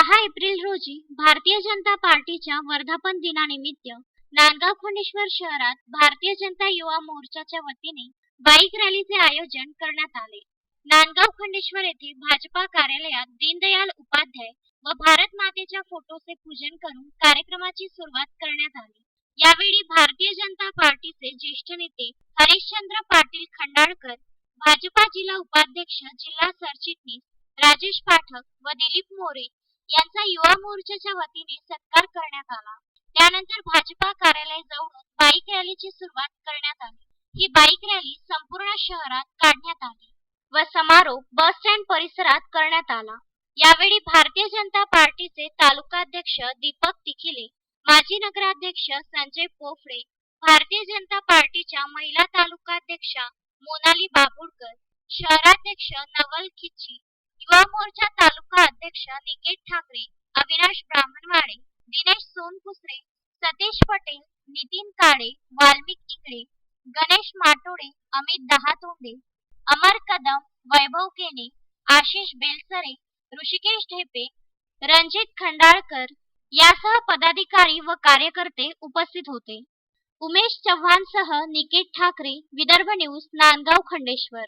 दहा एप्रिल रोजी भारतीय जनता पार्टीच्या वर्धापन दिनानिमित्त नांदगाव खोंडेश्वर शहरात भारतीय जनता युवा मोर्चाच्या वतीने बाईक रॅलीचे आयोजन करण्यात आले. नांदगाव खंडेश्वर येथे भाजपा कार्यालयात दीनदयाल उपाध्याय व भारत मातेच्या फोटोचे पूजन करून कार्यक्रमाची सुरुवात करण्यात आली. यावेळी भारतीय जनता पार्टीचे ज्येष्ठ नेते हरिश्चंद्र पाटील खंडाळकर भाजपा जिल्हा उपाध्यक्ष जिल्हा सरचिटणीस राजेश पाठक व दिलीप मोरे यांचा युवा मोर्चाच्या वतीने सत्कार करण्यात आला. त्यानंतर भाजपा कार्यालय कार्यालयाजवळून बाईक रॅलीची सुरुवात करण्यात आली. ही बाईक रॅली संपूर्ण शहरात काढण्यात आली व समारोप बस स्टँड परिसरात करण्यात आला. यावेळी भारतीय जनता पार्टीचे तालुकाध्यक्ष दीपक तिखिले माजी नगराध्यक्ष संजय पोफळे भारतीय जनता पार्टीच्या महिला तालुकाध्यक्षा मोनाली बाबुडकर शहराध्यक्ष नवल खिच्ची युवा मोर्चा तालुका अध्यक्ष निकेत ठाकरे अविनाश ब्राह्मणवाडे दिनेश सोनकुसरे सतीश पटेल नितीन काळे वाल्मिक इंगळे गणेश माटोडे अमित दहातोंडे अमर कदम वैभव केने आशिष बेलसरे ऋषिकेश ढेपे रणजित खंडाळकर यासह पदाधिकारी व कार्यकर्ते उपस्थित होते. उमेश चव्हाणसह निकेत ठाकरे विदर्भ न्यूज नांदगाव खंडेश्वर.